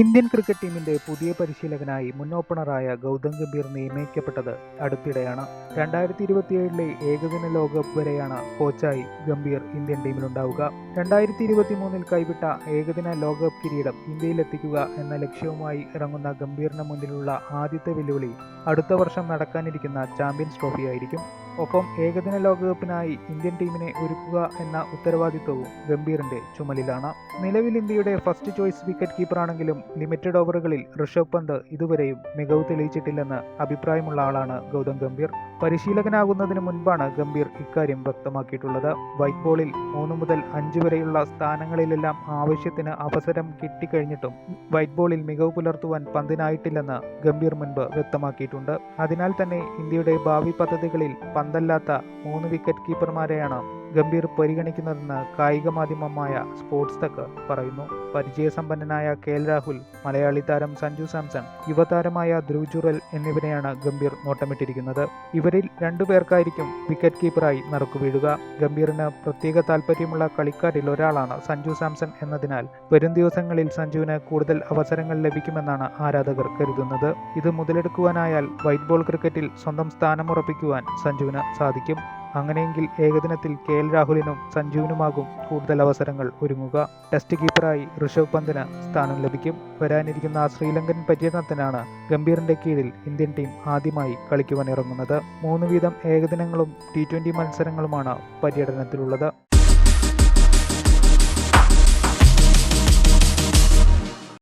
Indian cricket ടീമിന്റെ പുതിയ പരിശീലകനായി മുൻ ഓപ്പണറായ ഗൗതം ഗംഭീർ നിയമിക്കപ്പെട്ടത് അടുത്തിടെയാണ്. രണ്ടായിരത്തി ഇരുപത്തിയേഴിലെ ഏകദിന ലോകകപ്പ് വരെയാണ് കോച്ചായി ഗംഭീർ ഇന്ത്യൻ ടീമിലുണ്ടാവുക. രണ്ടായിരത്തി ഇരുപത്തി മൂന്നിൽ കൈവിട്ട ഏകദിന ലോകകപ്പ് കിരീടം ഇന്ത്യയിലെത്തിക്കുക എന്ന ലക്ഷ്യവുമായി ഇറങ്ങുന്ന ഗംഭീറിന് മുന്നിലുള്ള ആദ്യത്തെ വെല്ലുവിളി അടുത്ത വർഷം നടക്കാനിരിക്കുന്ന ചാമ്പ്യൻസ് ട്രോഫി ആയിരിക്കും ഒപ്പം ഏകദിന ലോകകപ്പിനായി ഇന്ത്യൻ ടീമിനെ ഒരുക്കുക എന്ന ഉത്തരവാദിത്വവും ഗംഭീറിന്റെ ചുമലിലാണ്. നിലവിൽ ഇന്ത്യയുടെ ഫസ്റ്റ് ചോയ്സ് വിക്കറ്റ് കീപ്പറാണെങ്കിലും ലിമിറ്റഡ് ഓവറുകളിൽ ഋഷഭ് പന്ത് ഇതുവരെയും മികവ് തെളിയിച്ചിട്ടില്ലെന്ന് അഭിപ്രായമുള്ള ആളാണ് ഗൗതം ഗംഭീർ. പരിശീലകനാകുന്നതിന് മുൻപാണ് ഗംഭീർ ഇക്കാര്യം വ്യക്തമാക്കിയിട്ടുള്ളത്. വൈറ്റ് ബോളിൽ മൂന്ന് മുതൽ അഞ്ച് വരെയുള്ള സ്ഥാനങ്ങളിലെല്ലാം ആവശ്യത്തിന് അവസരം കിട്ടിക്കഴിഞ്ഞിട്ടും വൈറ്റ് ബോളിൽ മികവ് പുലർത്തുവാൻ പന്തിനായിട്ടില്ലെന്ന് ഗംഭീർ മുൻപ് വ്യക്തമാക്കിയിട്ടുണ്ട്. അതിനാൽ തന്നെ ഇന്ത്യയുടെ ഭാവി പദ്ധതികളിൽ പന്തല്ലാത്ത മൂന്ന് വിക്കറ്റ് കീപ്പർമാരെയാണ് ഗംഭീർ പരിഗണിക്കുന്നതെന്ന് കായിക മാധ്യമമായ സ്പോർട്സ് തക്ക് പറയുന്നു. പരിചയസമ്പന്നനായ കെ എൽ രാഹുൽ മലയാളി താരം സഞ്ജു സാംസൺ യുവതാരമായ ധ്രുവ് ജുറൽ എന്നിവരെയാണ് ഗംഭീർ നോട്ടമിട്ടിരിക്കുന്നത്. ഇവരിൽ രണ്ടു പേർക്കായിരിക്കും വിക്കറ്റ് കീപ്പറായി നറുക്കുവീഴുക ഗംഭീറിന് പ്രത്യേക താല്പര്യമുള്ള കളിക്കാരിൽ ഒരാളാണ് സഞ്ജു സാംസൺ എന്നതിനാൽ വരും ദിവസങ്ങളിൽ സഞ്ജുവിന് കൂടുതൽ അവസരങ്ങൾ ലഭിക്കുമെന്നാണ് ആരാധകർ കരുതുന്നത്. ഇത് മുതലെടുക്കുവാനായാൽ വൈറ്റ് ബോൾ ക്രിക്കറ്റിൽ സ്വന്തം സ്ഥാനമുറപ്പിക്കുവാൻ സഞ്ജുവിന് സാധിക്കും. അങ്ങനെയെങ്കിൽ ഏകദിനത്തിൽ കെ എൽ രാഹുലിനും സഞ്ജുവിനുമാകും കൂടുതൽ അവസരങ്ങൾ ഒരുങ്ങുക. ടെസ്റ്റ് കീപ്പറായി ഋഷഭ് പന്തിന് സ്ഥാനം ലഭിക്കും. വരാനിരിക്കുന്ന ശ്രീലങ്കൻ പര്യടനത്തിനാണ് ഗംഭീറിന്റെ കീഴിൽ ഇന്ത്യൻ ടീം ആദ്യമായി കളിക്കുവാൻ ഇറങ്ങുന്നത് മൂന്ന് വീതം ഏകദിനങ്ങളും ടി ട്വന്റി മത്സരങ്ങളുമാണ് പര്യടനത്തിലുള്ളത്.